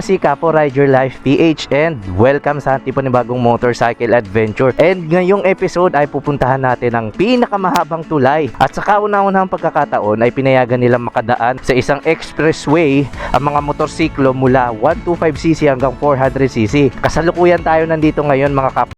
si Capo Ride Life PH and welcome sa ating panibagong motorcycle adventure. And ngayong episode ay pupuntahan natin ang pinakamahabang tulay. At sa kauna-unahang pagkakataon ay pinayagan nilang makadaan sa isang expressway ang mga motorsiklo mula 125cc hanggang 400cc. Kasalukuyan tayo nandito ngayon mga kap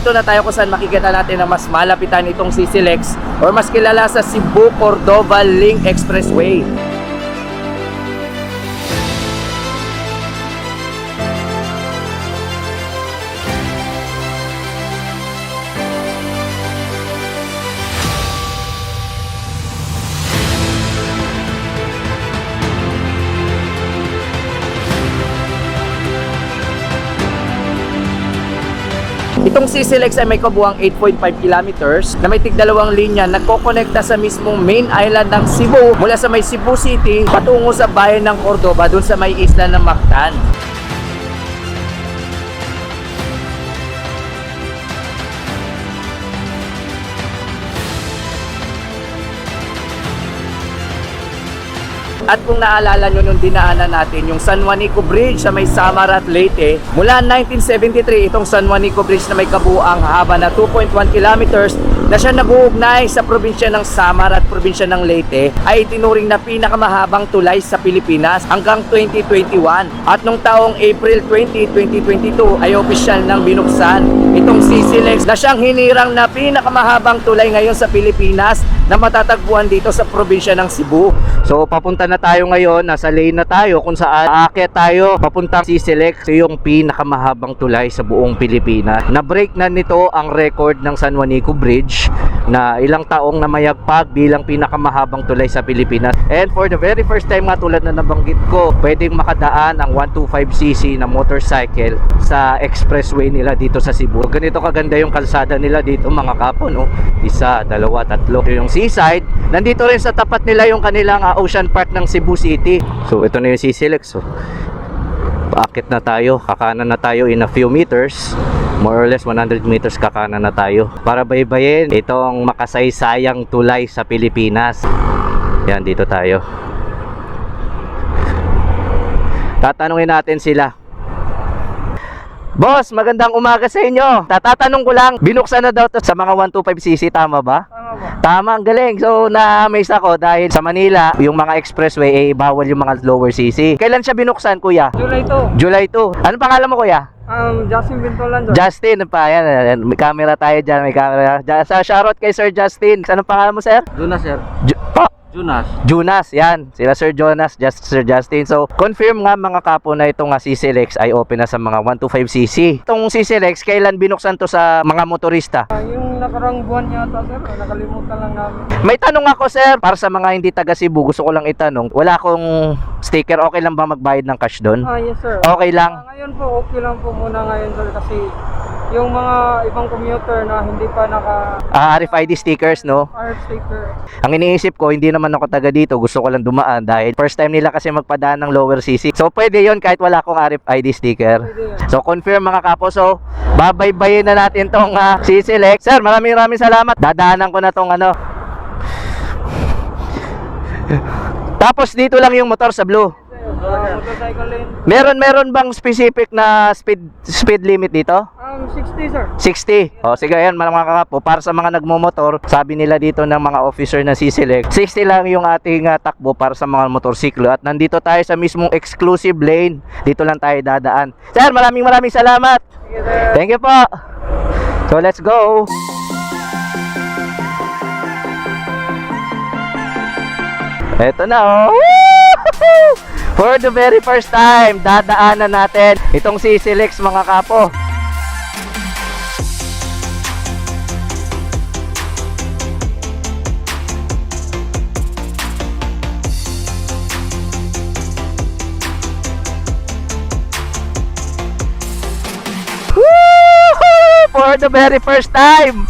Dito na tayo kung saan makikita natin na mas malapitan itong CCLEX or mas kilala sa Cebu Cordova Link Expressway. Itong CCLX ay may kabuang 8.5 kilometers na may tigdalawang linya nagkokonekta sa mismong main island ng Cebu mula sa may Cebu City patungo sa bayan ng Cordoba dun sa may isla ng Mactan. At kung naalala nyo nung dinaanan natin yung San Juanico Bridge sa may Samar at Leyte, mula 1973 itong San Juanico Bridge na may kabuang haba na 2.1 kilometers na siya nabuugnay sa probinsya ng Samar at probinsya ng Leyte ay itinuring na pinakamahabang tulay sa Pilipinas hanggang 2021. At nung taong April 20, 2022 ay opisyal nang binuksan itong CCLEX na siyang hinirang na pinakamahabang tulay ngayon sa Pilipinas na matatagpuan dito sa probinsya ng Cebu. So papunta na tayo ngayon, nasa lane na tayo kung saan aakyat tayo papunta CCLEX. Ito yung pinakamahabang tulay sa buong Pilipinas. Na-break na nito ang record ng San Juanico Bridge na ilang taong namayagpag bilang pinakamahabang tulay sa Pilipinas. And for the very first time nga tulad na nabanggit ko, pwedeng makadaan ang 125cc na motorcycle sa expressway nila dito sa Cebu. Ganito kaganda yung kalsada nila dito mga kapo, no? Isa, dalawa, tatlo. Yung seaside, nandito rin sa tapat nila yung kanilang ah, Ocean Park ng Cebu City. So ito na yung CCLX. So, paakit na tayo, kakanan na tayo in a few meters. More or less 100 meters kakanan na tayo. Para baybayin itong makasaysayang tulay sa Pilipinas. Yan dito tayo. Tatanungin natin sila. Boss, magandang umaga sa inyo. Tatatanong ko lang, binuksan na daw to sa mga 125cc, tama ba? Tama ang galing. So, na-amaze ako dahil sa Manila, yung mga expressway, eh, bawal yung mga lower CC. Kailan siya binuksan, kuya? July 2. July 2. Ano pangalan mo, kuya? Um, Justin Bintolan, sir. Justin, ano pa? Yan, yan. May camera tayo dyan, may camera. Sa shoutout kay Sir Justin. Anong pangalan mo, sir? Jonas, sir. Ju- oh, Jonas. Jonas, yan. Sila Sir Jonas, just Sir Justin. So, confirm nga mga kapo na itong uh, CCLX ay open na sa mga 125cc. Itong CCLX, kailan binuksan to sa mga motorista? Ah, yung nakarang buwan yata, sir. ah, Nakalimutan lang namin. May tanong ako, sir. Para sa mga hindi taga Cebu, gusto ko lang itanong. Wala akong sticker. Okay lang ba magbayad ng cash doon? Ah, yes, sir. Okay lang. Ah, ngayon po, okay lang po muna ngayon, sir. Kasi yung mga ibang commuter na hindi pa naka Ah, RFID stickers, no? art sticker. Ang iniisip ko, hindi naman ako taga dito. Gusto ko lang dumaan dahil first time nila kasi magpadaan ng lower CC. So, pwede yon kahit wala akong RFID sticker. Pwede. So, confirm mga kapo. So, babaybayin na natin tong uh, CCLX. Sir, maraming maraming salamat. Dadaanan ko na tong ano. Tapos dito lang yung motor sa blue. Meron meron bang specific na speed speed limit dito? Um, 60, sir. 60. O sige, ayan mga kakapo. Para sa mga nagmomotor, sabi nila dito ng mga officer ng CCLEC, 60 lang yung ating ah, takbo para sa mga motorsiklo. At nandito tayo sa mismong exclusive lane. Dito lang tayo dadaan. Sir, maraming maraming salamat. Sige, sir. Thank you po. So let's go. Eto na oh. Woo! For the very first time, dadaanan natin itong CCLX mga kapo. For the very first time,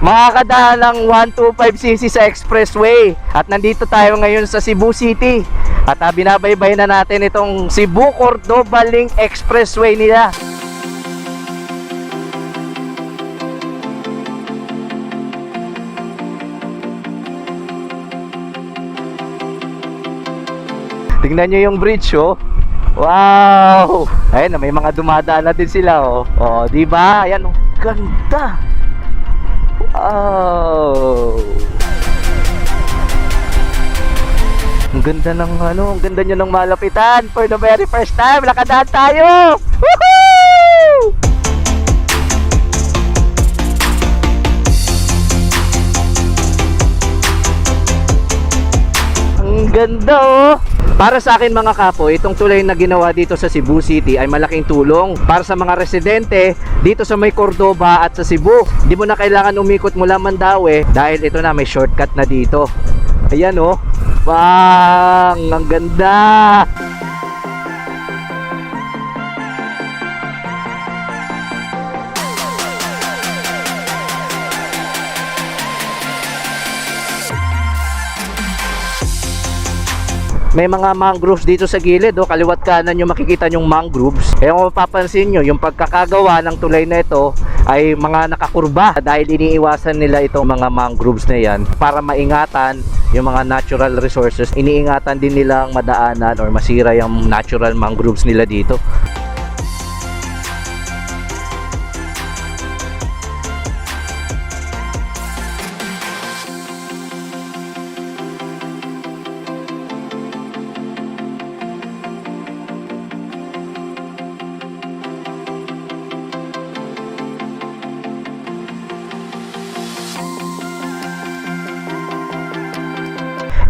makakadaan ng 125cc sa expressway. At nandito tayo ngayon sa Cebu City. At uh, binabaybay na natin itong Cebu Cordoba Link Expressway nila. Tingnan nyo yung bridge, oh. Wow! Ayun, may mga dumadaan na din sila, oh. Oh, di ba? Ayan, oh. Ganda. Wow. Ang ganda ng ano, ang ganda nyo ng malapitan for the very first time. Lakadaan tayo! Woohoo! Ang ganda oh! Para sa akin mga kapo, itong tulay na ginawa dito sa Cebu City ay malaking tulong para sa mga residente dito sa may Cordoba at sa Cebu. Hindi mo na kailangan umikot mula Mandaue dahil ito na may shortcut na dito. Ayan oh. Wow! Ang ganda! May mga mangroves dito sa gilid, oh, kaliwat kanan yung makikita yung mangroves. Eh kung mapapansin nyo, yung pagkakagawa ng tulay na ito ay mga nakakurba dahil iniiwasan nila itong mga mangroves na yan para maingatan yung mga natural resources. Iniingatan din nilang madaanan or masira yung natural mangroves nila dito.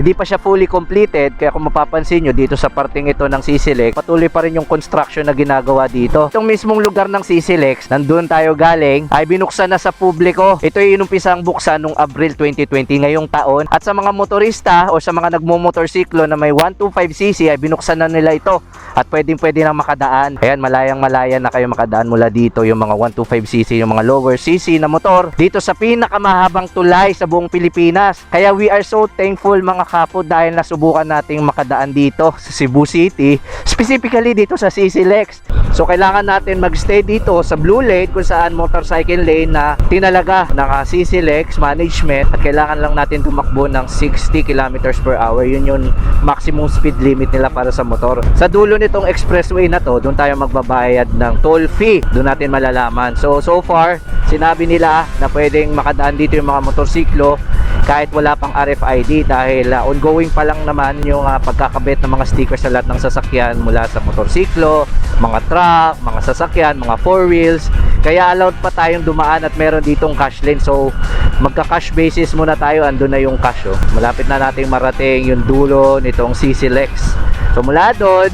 Hindi pa siya fully completed kaya kung mapapansin nyo dito sa parting ito ng CCLEX, patuloy pa rin yung construction na ginagawa dito. Itong mismong lugar ng CCLEX, nandun tayo galing, ay binuksan na sa publiko. Ito ay inumpisang buksan nung Abril 2020 ngayong taon. At sa mga motorista o sa mga nagmumotorsiklo na may 125cc ay binuksan na nila ito at pwedeng pwede nang makadaan. Ayan, malayang malaya na kayo makadaan mula dito yung mga 125cc, yung mga lower cc na motor dito sa pinakamahabang tulay sa buong Pilipinas. Kaya we are so thankful mga kapo dahil nasubukan nating makadaan dito sa Cebu City, specifically dito sa CC Lex. So kailangan natin magstay dito sa Blue Lane kung saan motorcycle lane na tinalaga ng ah, CC Lex management at kailangan lang natin tumakbo ng 60 kilometers per hour. Yun yung maximum speed limit nila para sa motor. Sa dulo nitong expressway na to, doon tayo magbabayad ng toll fee. Doon natin malalaman. So so far, sinabi nila na pwedeng makadaan dito yung mga motorsiklo kahit wala pang RFID dahil ah, ongoing pa lang naman yung ah, pagkakabit ng mga stickers sa lahat ng sasakyan mula sa motorsiklo, mga truck, mga sasakyan, mga four wheels. Kaya allowed pa tayong dumaan at meron ditong cash lane. So magka-cash basis muna tayo, andun na yung cash. Oh. Malapit na nating marating yung dulo nitong CC Lex. So mula doon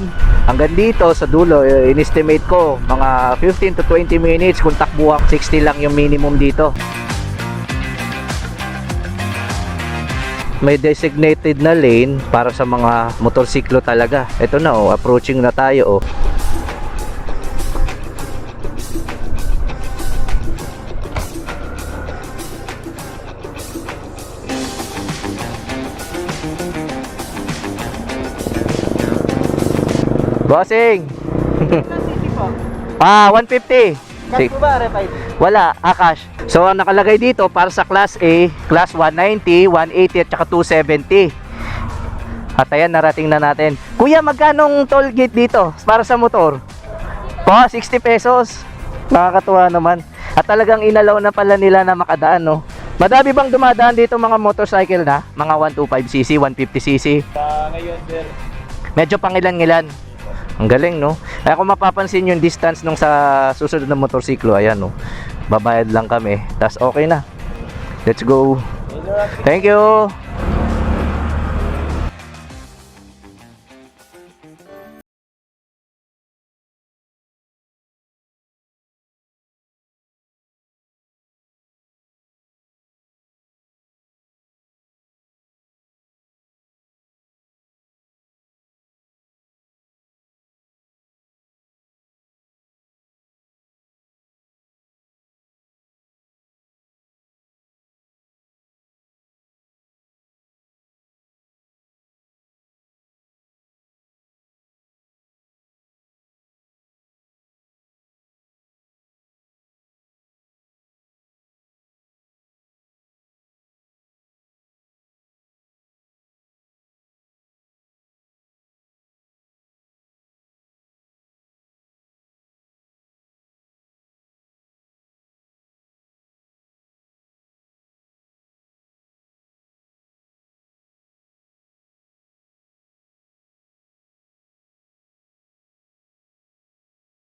hanggang dito sa dulo, eh, in-estimate ko mga 15 to 20 minutes kung takbuhan 60 lang yung minimum dito. May designated na lane para sa mga motorsiklo talaga. Ito na oh, approaching na tayo oh. Bossing! ah, 150. Sig- ba, RFID? wala, Akash. So, ang nakalagay dito para sa Class A, Class 190, 180 at saka 270. At ayan, narating na natin. Kuya, magkanong toll gate dito para sa motor? Po, 60 pesos. Nakakatuwa naman. At talagang inalaw na pala nila na makadaan, no? Madami bang dumadaan dito mga motorcycle na? Mga 125cc, 150cc? ngayon, sir. Medyo pangilan-ngilan. Ang galing, no? Kaya kung mapapansin yung distance nung sa susunod na motorsiklo, ayan, no? Babayad lang kami. Tapos okay na. Let's go. Thank you.